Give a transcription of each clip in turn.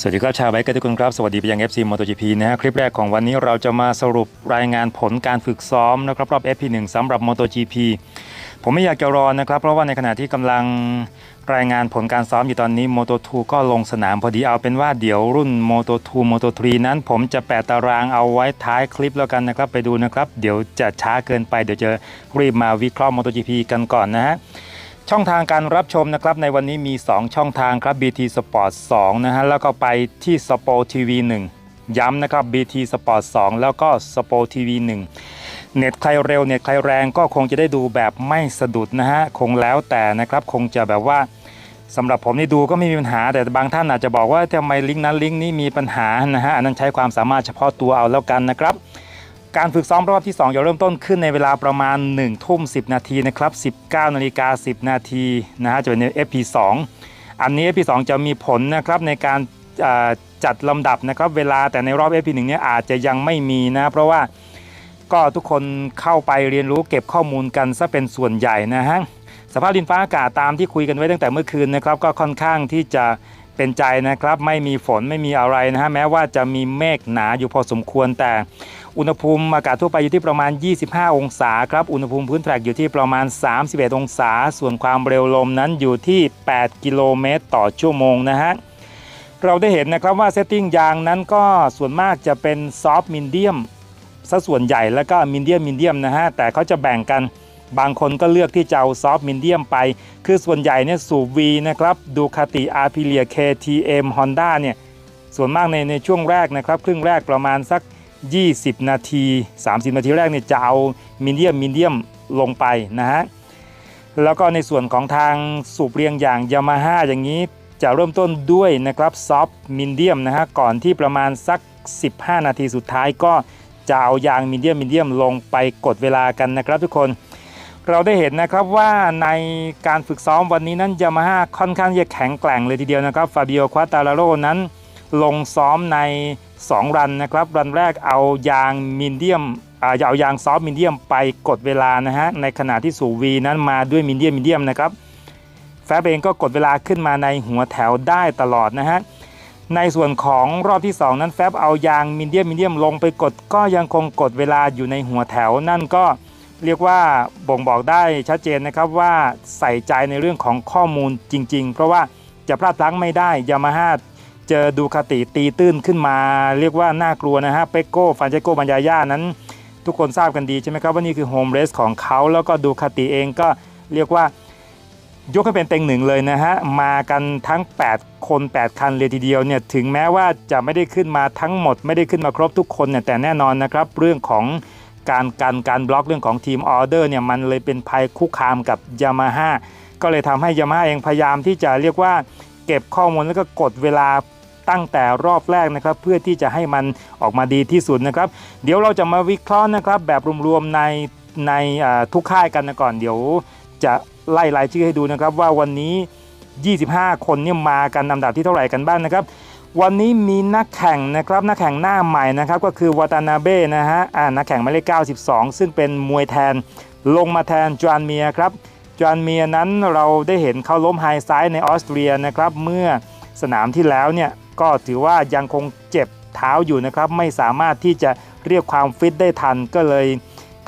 สวัสดีครับชาวไบค์กันทุกคนครับ สวัสดีไปยัง FC MotoGP นะฮะคลิปแรกของวันนี้เราจะมาสรุปรายงานผลการฝึกซ้อมนะครับรอบ FP1 สำหรับ MotoGP ผมไม่อยากจะรอนะครับ เพราะว่าในขณะที่กำลังรายงานผลการซ้อมอยู่ตอนนี้ Moto2 ก็ลงสนามพอดีเอาเป็นว่าเดี๋ยวรุ่น Moto2 Moto3 นั้นผมจะแปะตารางเอาไว้ท้ายคลิปแล้วกันนะครับไปดูนะครับ เดี๋ยวจะช้าเกินไปเดี๋ยวจะรีบมาวิเคราะห์ MotoGP กันก่อนนะฮะ ช่องทางการรับชมนะครับในวันนี้มี 2 ช่องทางครับ BT Sport 2นะฮะแล้วก็ไปที่ Sport TV 1 ย้ำนะครับ BT Sport 2 แล้วก็ Sport TV 1 เน็ตใครเร็วเน็ตใครแรงก็คงจะได้ดูแบบไม่สะดุดนะฮะคงแล้วแต่นะครับคงจะแบบว่าสำหรับผมนี่ดูก็ไม่มีปัญหา แต่บางท่านอาจจะบอกว่าทำไมลิงก์นั้นลิงก์นี้มีปัญหานะฮะอันนั้นใช้ความสามารถเฉพาะตัวเอาแล้วกันนะครับ การฝึกซ้อมรอบที่ 2 จะเริ่มต้นขึ้นในเวลาประมาณ 1 ทุ่ม 10 นาทีนะครับ 19 นาฬิกา 10 นาทีนะฮะจะเป็น FP2 อันนี้ FP2 จะมีผลนะครับในการจัดลำดับนะครับเวลาแต่ในรอบ FP1 เนี่ยอาจจะยังไม่มีนะเพราะว่าก็ทุกคนเข้าไปเรียนรู้เก็บข้อมูลกันซะเป็นส่วนใหญ่นะฮะสภาพดินฟ้าอากาศตามที่คุยกันไว้ตั้งแต่เมื่อคืนนะครับก็ค่อนข้างที่จะ เป็นใจนะครับ ไม่มีฝนไม่มีอะไรนะฮะแม้ว่าจะมีเมฆหนาอยู่พอสมควรแต่อุณหภูมิอากาศทั่วไปอยู่ที่ประมาณ 25 องศาครับ อุณหภูมิพื้นแทร็กอยู่ที่ประมาณ 31 องศา ส่วนความเร็วลมนั้นอยู่ที่ 8 กิโลเมตรต่อชั่วโมงนะฮะ เราได้เห็นนะครับว่าเซตติ้งยางนั้นก็ส่วนมากจะเป็นซอฟต์มินเดียมซะส่วนใหญ่แล้วก็มินเดียมมินเดียมนะฮะ แต่เขาจะแบ่งกัน บางคนก็เลือกที่จะเอาซอฟต์มินเดียมไป คือส่วนใหญ่เนี่ยสูบ V นะครับดูคาติอาร์พิเลีย KTM Honda เนี่ยส่วนมากในในช่วงแรกนะครับ ครึ่งแรกประมาณสัก 20 นาที 30 นาทีแรกเนี่ยจะเอามีเดียมมีเดียมลงไปนะฮะแล้วก็ในส่วนของทางสูบเรียงอย่างยามาฮ่าอย่างนี้จะเริ่มต้นด้วยนะครับซอฟต์มินเดียมนะฮะก่อนที่ประมาณสัก 15 นาทีสุดท้ายก็จะเอายางมินเดียมมินเดียมลงไปกดเวลากันนะครับทุกคน เราได้เห็นนะครับว่าในการฝึกซ้อมวันนี้นั้นยามาฮ่าค่อนข้างจะแข็งแกร่งเลยทีเดียวนะครับฟาบิโอควาตาลาโรนั้นลงซ้อมใน 2 รันนะครับ รันแรกเอายางมินเดียมอ่าเอายางซอฟต์มินเดียมไปกดเวลานะฮะในขณะที่สูวีนั้นมาด้วยมินเดียมมินเดียมนะครับแฟบเองก็กดเวลาขึ้นมาในหัวแถวได้ตลอดนะฮะในส่วนของรอบที่ 2 นั้นแฟบเอายางมินเดียมมินเดียมลงไปกดก็ยังคงกดเวลาอยู่ในหัวแถวนั่นก็ เรียกว่าบ่งบอกได้ชัดเจนนะครับว่าใส่ใจในเรื่องของข้อมูลจริง ๆ เพราะว่าจะพลาดพลั้งไม่ได้ยามาฮ่าเจอดูคาติตีตื้นขึ้นมา เรียกว่าน่ากลัวนะฮะเปโก้ฟันเจโกบัญญาย่านั้น ทุกคนทราบกันดีใช่ไหมครับว่านี่คือโฮมเรสของเขาแล้วก็ดูคาติเองก็เรียกว่ายกให้เป็นเต็งหนึ่งเลยนะฮะมากันทั้ง 8 คน 8 คันเลยทีเดียวเนี่ยถึงแม้ว่าจะไม่ได้ขึ้นมาทั้งหมด ไม่ได้ขึ้นมาครบทุกคนเนี่ยแต่แน่นอนนะครับ เรื่องของ การการการบล็อกเรื่องของทีมออเดอร์เนี่ยมันเลยเป็นภัยคุกคามกับยามาฮ่าก็เลยทำให้ยามาฮ่าเองพยายามที่จะเรียกว่าเก็บข้อมูลแล้วก็กดเวลาตั้งแต่รอบแรกนะครับเพื่อที่จะให้มันออกมาดีที่สุดนะครับเดี๋ยวเราจะมาวิเคราะห์นะครับแบบรวมๆในในทุกค่ายกันนะก่อนเดี๋ยวจะไล่รายชื่อให้ดูนะครับว่าวันนี้ 25 คนเนี่ยมากันลำดับที่เท่าไหร่กันบ้างนะครับ วันนี้มีนักแข่งนะครับนักแข่งหน้าใหม่นะครับก็คือวาตานาเบ้นะฮะอ่านักแข่งหมายเลข92 ซึ่งเป็นมวยแทนลงมาแทนจวนเมียครับจวนเมียนั้นเราได้เห็นเขาล้มไฮไซด์ในออสเตรียนะครับเมื่อสนามที่แล้วเนี่ยก็ถือว่ายังคงเจ็บเท้าอยู่นะครับไม่สามารถที่จะเรียกความฟิตได้ทันก็เลย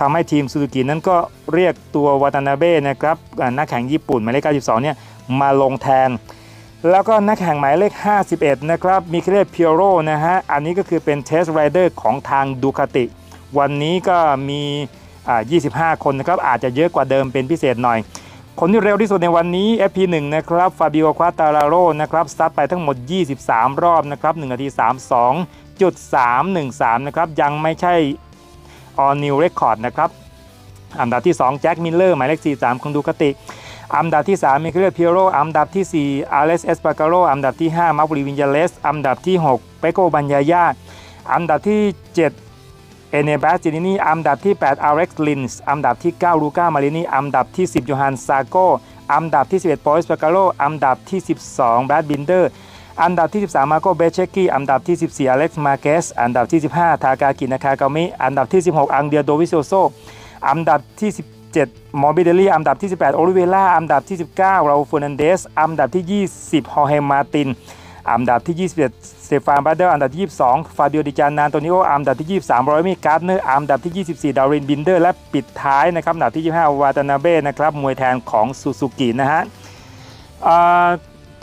ทำให้ทีมซูซูกินั้นก็เรียกตัววาตานาเบ้นะครับนักแข่งญี่ปุ่นหมายเลข92เนี่ยมาลงแทน แล้วก็นักแข่งหมายเลข 51 นะครับมิเคเลพิโรนะฮะ อันนี้ก็คือเป็นเทสไรเดอร์ของทางดูคาติ วันนี้ก็มีอ่า25 คนนะครับ อาจจะเยอะกว่าเดิมเป็นพิเศษหน่อย คนที่เร็วที่สุดในวันนี้ FP1 นะครับฟาบิโอควาตาลาโรนะครับสตาร์ทไปทั้งหมด 23 รอบนะครับ1นาที 32.313 นะครับ ยังไม่ใช่ all new record นะครับ อันดับที่ 2 แจ็คมิลเลอร์หมายเลข 43 ของดูคาติ อันดับที่ 3มีเคเลพิโรอันดับที่ 4 อาเลสเอสปาการโรอันดับที่ 5 มาบริวินยาเลสอันดับที่ 6 เปโกบัญญายาอันดับที่ 7 เอเนบัสจินินีอันดับที่ 8 อาร์เร็กซ์ลินส์อันดับที่ 9 ลูก้ามารินีอันดับที่ 10โยฮันซาโกอันดับที่ 11 ปอยสปาการโรอันดับที่ 12 แบดบินเดอร์อันดับที่ 13 มาโกเบเชกี้ อันดับที่ 14 อเล็กซ์ มาเกส อันดับที่ 15 ทากากินากากามิ อันดับที่ 16 อังเดียโดวิโซโซ อันดับที่ 17 มอร์บิเดลี่อันดับที่ 18 โอลิเวล่าอันดับที่ 19 ราอูฟเฟอร์นันเดสอันดับที่ 20 ฮอเฮมาตินอันดับที่ 21สเตฟานบาเดอร์อันดับที่ 22 ฟาบิโอดิจานานโตนิโออันดับที่ 23รอยมีการ์ดเนอร์อันดับที่ 24 ดารินบินเดอร์ และปิดท้ายนะครับอันดับที่ 25 วาตานาเบ้นะครับมวยแทนของซูซูกินะฮะอ่า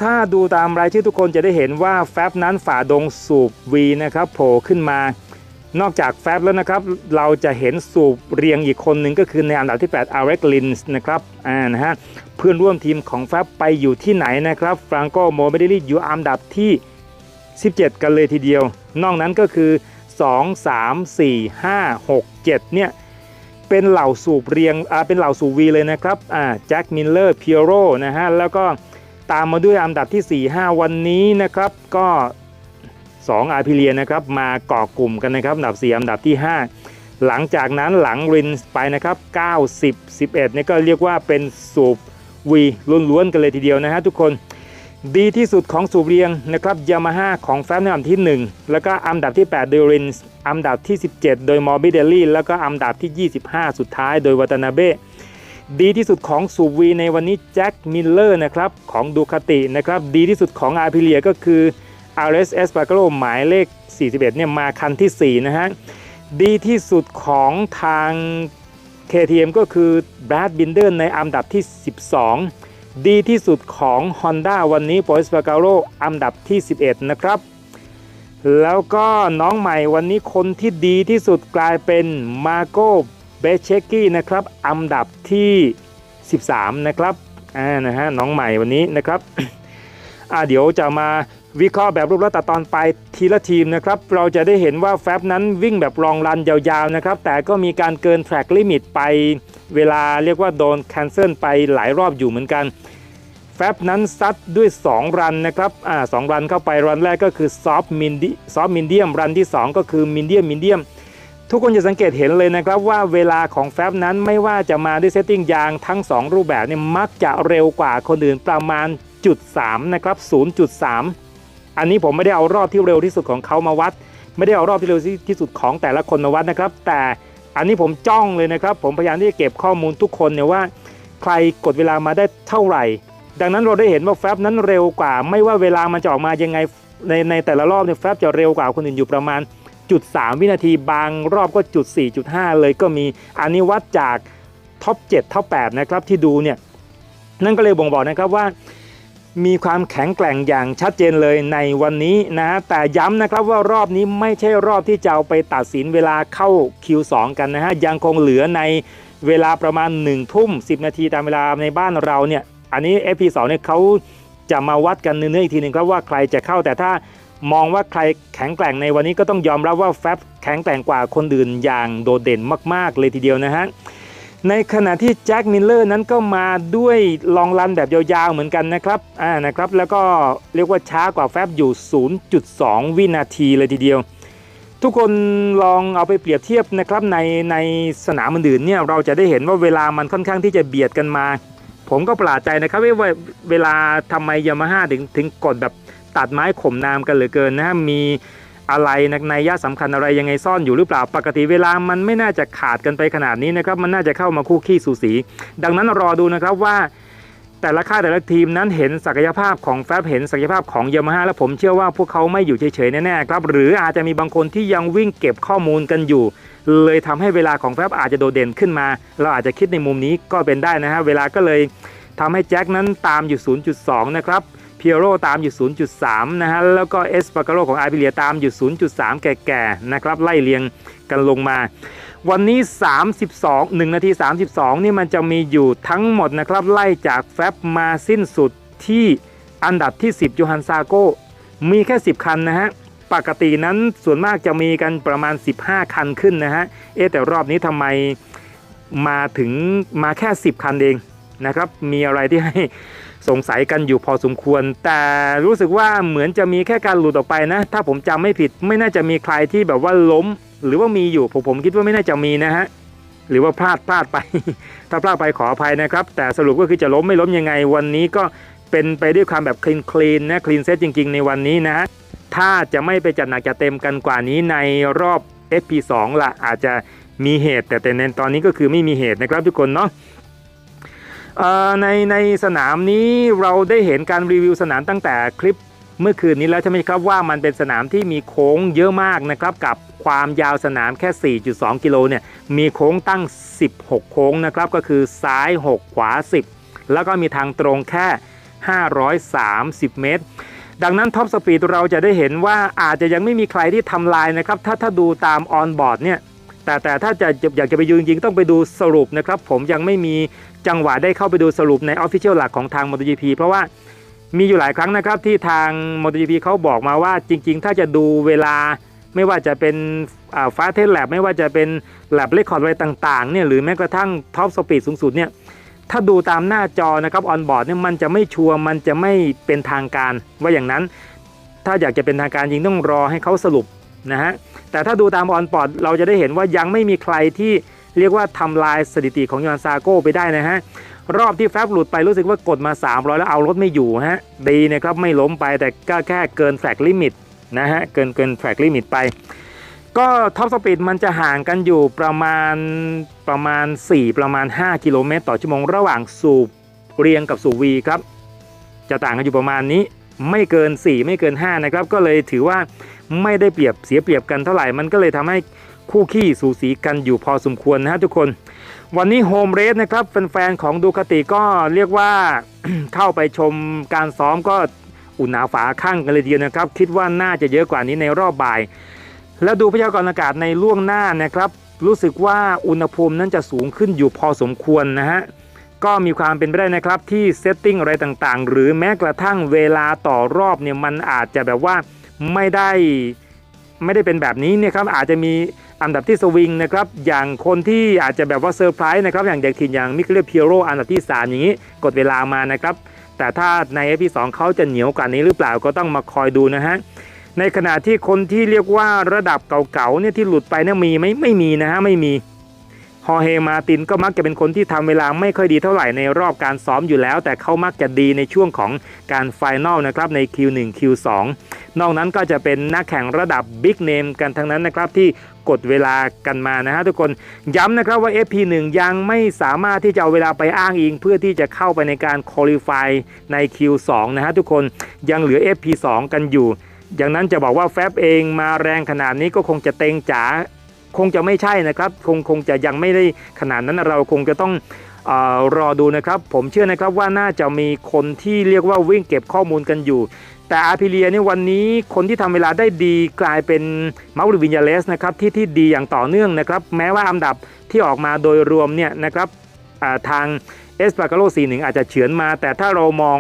ถ้าดูตามรายชื่อทุกคนจะได้เห็นว่าแฟบนั้นฝ่าดงสูบวีนะครับโผล่ขึ้นมา นอกจากแฟบแล้วนะครับ เราจะเห็นสูบเรียงอีกคนหนึ่งก็คือในอันดับที่ 8 อาร์เรกลินส์นะครับอ่านะฮะเพื่อนร่วมทีมของแฟบไปอยู่ที่ไหนนะครับฟรังโกโมเบเดลี่อยู่อันดับที่ 17 กันเลยทีเดียว นอกนั้นก็คือ 2 3 4 5 6 7 เนี่ยเป็นเหล่าสูบเรียงอ่าเป็นเหล่าสูบวีเลยนะครับอ่าแจ็คมิลเลอร์เพียโรนะฮะแล้วก็ตามมาด้วยอันดับที่ 4 5 วันนี้นะครับ ก็ 2 อาร์พิเลียนะครับมาเกาะกลุ่มกันนะครับอันดับ 4 อันดับที่ 5 หลังจากนั้นหลังรินไปนะครับ9 10 11เนี่ยก็เรียกว่าเป็นสูบวีล้วนๆกันเลยทีเดียวนะฮะทุกคนดีที่สุดของสูบเรียงนะครับยามาฮ่าของแฟมในอันดับที่ 1 แล้วก็อันดับที่8โดยรินอันดับที่ 17 โดยมอร์บิเดลลี่แล้วก็อันดับที่ 25 สุดท้ายโดยวาตนาเบะดีที่สุดของสูบวีในวันนี้แจ็คมิลเลอร์นะครับของดูคาตินะครับดีที่สุดของอาร์พิเลียก็คือ RS e s p a r g a r o หมายเลข 41เนี่ยมาคันที่ 4 นะฮะ ดีที่สุดของทาง KTM ก็คือ Brad Binder ในอันดับที่ 12 ดีที่สุดของ Honda วันนี้ p o s p a g a r o อันดับที่ 11 นะครับ แล้วก็น้องใหม่วันนี้คนที่ดีที่สุดกลายเป็นมาโกเบเชกี้นะครับอันดับที่ 13 นะครับอ่านะฮะน้องใหม่วันนี้นะครับอ่าเดี๋ยวจะมา วิเคราะห์แบบรูปลักษณ์ตัดตอนไปทีละทีมนะครับเราจะได้เห็นว่าแฟบนั้นวิ่งแบบรองรันยาวๆนะครับแต่ก็มีการเกินแทร็กลิมิตไป เวลาเรียกว่าโดนแคนเซิลไปหลายรอบอยู่เหมือนกันแฟบนั้นซัดด้วย 2 รันนะครับอ่าสรันเข้าไปรันแรกก็คือซอฟมินดิซอฟมินเดียมรันที่ 2 ก็คือมินเดียมมินเดียมทุกคนจะสังเกตเห็นเลยนะครับว่าเวลาของแฟบนั้นไม่ว่าจะมาด้วยเซตติ้งยางทั้ง 2 รูปแบบเนี่ยมักจะเร็วกว่าคนอื่นประมาณจุด3นะครับ0.3 อันนี้ผมไม่ได้เอารอบที่เร็วที่สุดของเขามาวัด ไม่ได้เอารอบที่เร็วที่สุดของแต่ละคนมาวัดนะครับ แต่อันนี้ผมจ้องเลยนะครับ ผมพยายามที่จะเก็บข้อมูลทุกคนเนี่ยว่า ใครกดเวลามาได้เท่าไหร่ ดังนั้นเราได้เห็นว่าแฟบนั้นเร็วกว่า ไม่ว่าเวลามันจะออกมายังไงในในแต่ละรอบเนี่ยแฟบจะเร็วกว่าคนอื่นอยู่ประมาณจุด3วินาทีบางรอบก็จุด4.5เลยก็มีอันนี้วัดจากท็อป7ท็อป8นะครับที่ดูเนี่ยนั่นก็เลยบ่งบอกนะครับว่า มีความแข็งแกร่งอย่างชัดเจนเลยในวันนี้นะฮะแต่ย้ำนะครับว่ารอบนี้ไม่ใช่รอบที่จะเอาไปตัดสินเวลาเข้า Q2 กันนะฮะยังคงเหลือในเวลาประมาณ1ทุ่ม10 นาทีตามเวลาในบ้านเราเนี่ยอันนี้ FP2 เนี่ยเขาจะมาวัดกันเนื้อๆอีกทีหนึ่งครับว่าใครจะเข้าแต่ถ้ามองว่าใครแข็งแกร่งในวันนี้ก็ต้องยอมรับว่าแฟบแข็งแกร่งกว่าคนอื่นอย่างโดดเด่นมาก ๆ เลยทีเดียวนะฮะ ในขณะที่แจ็คมิลเลอร์นั้นก็มาด้วยลองรันแบบยาวๆเหมือนกันนะครับอ่านะครับ แล้วก็เรียกว่าช้ากว่าแฟบอยู่ 0.2 วินาทีเลยทีเดียว ทุกคนลองเอาไปเปรียบเทียบนะครับในในสนามอื่นเนี่ยเราจะได้เห็นว่าเวลามันค่อนข้างที่จะเบียดกันมา ผมก็ประหลาดใจนะครับว่าเวลาทำไมยามาฮ่าถึงถึงกดแบบตัดไม้ข่มนามกันเหลือเกินนะฮะมี อะไรในยะสำคัญอะไรยังไงซ่อนอยู่หรือเปล่าปกติเวลามันไม่น่าจะขาดกันไปขนาดนี้นะครับมันน่าจะเข้ามาคู่ขี้สูสี ดังนั้นรอดูนะครับว่าแต่ละค่ายแต่ละทีมนั้นเห็นศักยภาพของแฟบเห็นศักยภาพของยามาฮ่าและผมเชื่อว่าพวกเขาไม่อยู่เฉยๆแน่ๆครับ หรืออาจจะมีบางคนที่ยังวิ่งเก็บข้อมูลกันอยู่ เลยทำให้เวลาของแฟบอาจจะโดดเด่นขึ้นมา เราอาจจะคิดในมุมนี้ก็เป็นได้นะฮะเวลาก็เลยทำให้แจ็คนั้นตามอยู่ 0.2 นะครับ เพียโรตามอยู่ 0.3 นะฮะ แล้วก็เอสปาการโรของอาร์บิเลียตามอยู่ 0.3 แก่ๆ นะครับ ไล่เรียงกันลงมา วันนี้ 32 1 นาที 32 นี่มันจะมีอยู่ทั้งหมดนะครับ ไล่จากแฟบมาสิ้นสุดที่อันดับที่ 10โยฮันซาโกมีแค่ 10 คันนะฮะ ปกตินั้นส่วนมากจะมีกันประมาณ 15 คันขึ้นนะฮะ เอ๊แต่รอบนี้ทำไมมาถึงมาแค่ 10 คันเองนะครับ มีอะไรที่ให้ สงสัยกันอยู่พอสมควร แต่รู้สึกว่าเหมือนจะมีแค่การหลุดออกไปนะ ถ้าผมจำไม่ผิดไม่น่าจะมีใครที่แบบว่าล้ม หรือว่ามีอยู่ผมผมคิดว่าไม่น่าจะมีนะฮะหรือว่าพลาดพลาดไป ถ้าพลาดไปขออภัยนะครับ แต่สรุปก็คือจะล้มไม่ล้มยังไงวันนี้ก็เป็นไปด้วยความแบบคลีนคลีนนะคลีนเซตจริง ๆ ในวันนี้นะฮะถ้าจะไม่ไปจัดหนักจัดเต็มกันกว่านี้ในรอบ FP2 ละอาจจะมีเหตุ แต่แต่ในตอนนี้ก็คือไม่มีเหตุนะครับทุกคนเนาะ ในในสนามนี้เราได้เห็นการรีวิวสนามตั้งแต่คลิปเมื่อคืนนี้แล้วใช่ไหมครับว่ามันเป็นสนามที่มีโค้งเยอะมากนะครับกับความยาวสนามแค่ 4.2 กิโลเนี่ยมีโค้งตั้ง 16 โค้งนะครับก็คือซ้าย 6 ขวา 10 แล้วก็มีทางตรงแค่ 530 เมตร ดังนั้นท็อปสปีดเราจะได้เห็นว่าอาจจะยังไม่มีใครที่ทำลายนะครับถ้าถ้าดูตามออนบอร์ดเนี่ย แต่แต่ถ้าจะอยากจะไปยืนจริงๆ ต้องไปดูสรุปนะครับ ผมยังไม่มีจังหวะได้เข้าไปดูสรุปใน Official หลักของทาง MotoGP เพราะว่ามีอยู่หลายครั้งนะครับที่ทาง MotoGP เขาบอกมาว่าจริง ๆ ถ้าจะดูเวลาไม่ว่าจะเป็นฟ้าเทสแลบไม่ว่าจะเป็นแลบเลคคอร์ดอะไรต่างๆเนี่ยหรือแม้กระทั่งท็อปสปีดสูงสุดเนี่ยถ้าดูตามหน้าจอนะครับออนบอร์ดเนี่ยมันจะไม่ชัวร์มันจะไม่เป็นทางการว่าอย่างนั้น ถ้าอยากจะเป็นทางการจริงต้องรอให้เขาสรุปนะฮะ แต่ถ้าดูตามออนบอดเราจะได้เห็นว่ายังไม่มีใครที่เรียกว่าทำลายสถิติของยอนซาโก้ไปได้นะฮะรอบที่แฟบหลุดไปรู้สึกว่ากดมา 300 แล้วเอารถไม่อยู่ฮะดีนะครับไม่ล้มไปแต่ก็แค่เกินแฟลกลิมิตนะฮะเกินเกินแฟลกลิมิตไป ก็ท็อปสปีดมันจะห่างกันอยู่ประมาณประมาณ 4 ประมาณ 5 กิโลเมตรต่อชั่วโมงระหว่างสูบเรียงกับสูบวีครับจะต่างกันอยู่ประมาณนี้ไม่เกิน 4 ไม่เกิน 5 นะครับ ก็เลยถือว่า ไม่ได้เปรียบเสียเปรียบกันเท่าไหร่มันก็เลยทำให้คู่ขี้สูสีกันอยู่พอสมควรนะฮะทุกคน วันนี้โฮมเรสนะครับแฟนๆของดูคติก็เรียกว่าเข้าไปชมการซ้อมก็อุ่นหนาฝาข้างกันเลยทีเดียวนะครับ คิดว่าน่าจะเยอะกว่านี้ในรอบบ่าย แล้วดูพยากรณ์อากาศในล่วงหน้านะครับ รู้สึกว่าอุณหภูมินั้นจะสูงขึ้นอยู่พอสมควรนะฮะก็มีความเป็นไปได้นะครับที่เซตติ้งอะไรต่างๆ หรือแม้กระทั่งเวลาต่อรอบเนี่ยมันอาจจะแบบว่า ไม่ได้ไม่ได้เป็นแบบนี้เนี่ยครับอาจจะมีอันดับที่สวิงนะครับอย่างคนที่อาจจะแบบว่าเซอร์ไพรส์นะครับอย่างเด็กทีมอย่างมิเคลเพียโรอันดับที่ 3 อย่างนี้กดเวลามานะครับ แต่ถ้าในเอพีสองเขาจะเหนียวกว่านี้หรือเปล่าก็ต้องมาคอยดูนะฮะในขณะที่คนที่เรียกว่าระดับเก่าๆเนี่ยที่หลุดไปเนี่ยมีไหมไม่มีนะฮะไม่มี ฮอเฮมาตินก็มักจะเป็นคนที่ทำเวลาไม่ค่อยดีเท่าไหร่ในรอบการซ้อมอยู่แล้ว แต่เขามักจะดีในช่วงของการไฟนอลนะครับใน Q1 Q2 นอกนั้นก็จะเป็นนักแข่งระดับบิ๊กเนมกันทั้งนั้นนะครับที่กดเวลากันมานะฮะทุกคนย้ำนะครับว่า FP1 ยังไม่สามารถที่จะเอาเวลาไปอ้างอิง เพื่อที่จะเข้าไปในการคุริฟายใน Q2 นะฮะทุกคนยังเหลือ FP2 กันอยู่อย่างนั้นจะบอกว่าแฟบเองมาแรงขนาดนี้ก็คงจะเต็งจ๋า คงจะไม่ใช่นะครับ คงคงจะยังไม่ได้ขนาดนั้นเราคงจะต้องอรอดูนะครับ ผมเชื่อนะครับว่าน่าจะมีคนที่เรียกว่าวิ่งเก็บข้อมูลกันอยู่ แต่อาร์พิเลียนี่วันนี้คนที่ทำเวลาได้ดีกลายเป็นมาริวินยาเลสนะครับที่ที่ดีอย่างต่อเนื่องนะครับ แม้ว่าอันดับที่ออกมาโดยรวมเนี่ยนะครับทางเอสปาร์กาโล41อาจจะเฉือนมา แต่ถ้าเรามอง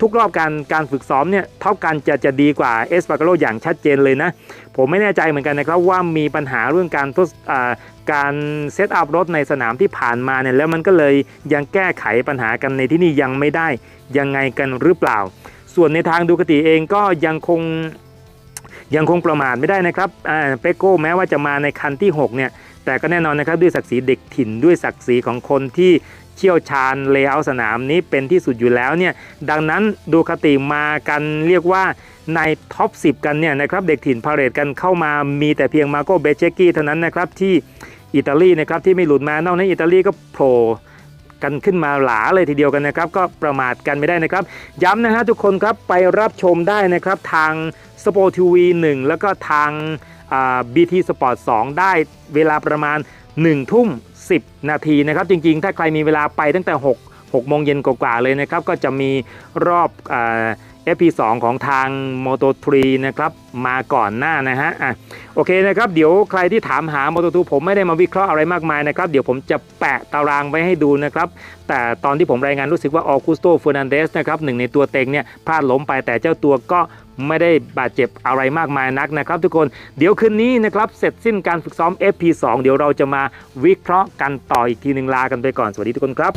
ทุกรอบการการฝึกซ้อมเนี่ยเท่ากันจะจะดีกว่าเอสปาร์กโลอย่างชัดเจนเลยนะ ผมไม่แน่ใจเหมือนกันนะครับว่ามีปัญหาเรื่องการทดอ่าการเซตอัพรถในสนามที่ผ่านมาเนี่ยแล้วมันก็เลยยังแก้ไขปัญหากันในที่นี่ยังไม่ได้ยังไงกันหรือเปล่า ส่วนในทางดูคติเองก็ยังคงยังคงประมาทไม่ได้นะครับอ่าเปโก้แม้ว่าจะมาในคันที่ 6 เนี่ย แต่ก็แน่นอนนะครับด้วยศักดิ์ศรีเด็กถิ่นด้วยศักดิ์ศรีของคนที่ เชี่ยวชาญเลเยอร์สนามนี้เป็นที่สุดอยู่แล้วเนี่ยดังนั้นดูคติมากันเรียกว่าในท็อป 10 กันเนี่ยนะครับเด็กถิ่นพาเรตกันเข้ามามีแต่เพียงมาโกเบเชกี้เท่านั้นนะครับที่อิตาลีนะครับที่ไม่หลุดมานอกนั้นอิตาลีก็โผล่กันขึ้นมาหลาเลยทีเดียวกันนะครับ ก็ประมาทกันไม่ได้นะครับ ย้ำนะฮะทุกคนครับไปรับชมได้นะครับทางสปอร์ทีวี1แล้วก็ทางบีทีสปอร์ต2ได้เวลาประมาณ 1 ทุ่ม 10 นาทีนะครับ จริงๆ ถ้าใครมีเวลาไปตั้งแต่ 6 6โมงเย็นกว่าๆเลยนะครับ ก็จะมีรอบเอฟพีสองของทาง Moto 3นะครับ มาก่อนหน้านะฮะอะโอเคนะครับ เดี๋ยวใครที่ถามหา Moto 2ผมไม่ได้มาวิเคราะห์อะไรมากมายนะครับ เดี๋ยวผมจะแปะตารางไว้ให้ดูนะครับ แต่ตอนที่ผมรายงานรู้สึกว่าออกุสโตเฟอร์นันเดสนะครับหนึ่งในตัวเต็งเนี่ยพลาดล้มไปแต่เจ้าตัวก็ ไม่ได้บาดเจ็บอะไรมากมายนักนะครับ ทุกคนเดี๋ยวคืนนี้นะครับเสร็จสิ้นการฝึกซ้อม FP2 เดี๋ยวเราจะมาวิเคราะห์กันต่ออีกทีหนึ่งลากันไปก่อนสวัสดีทุกคนครับ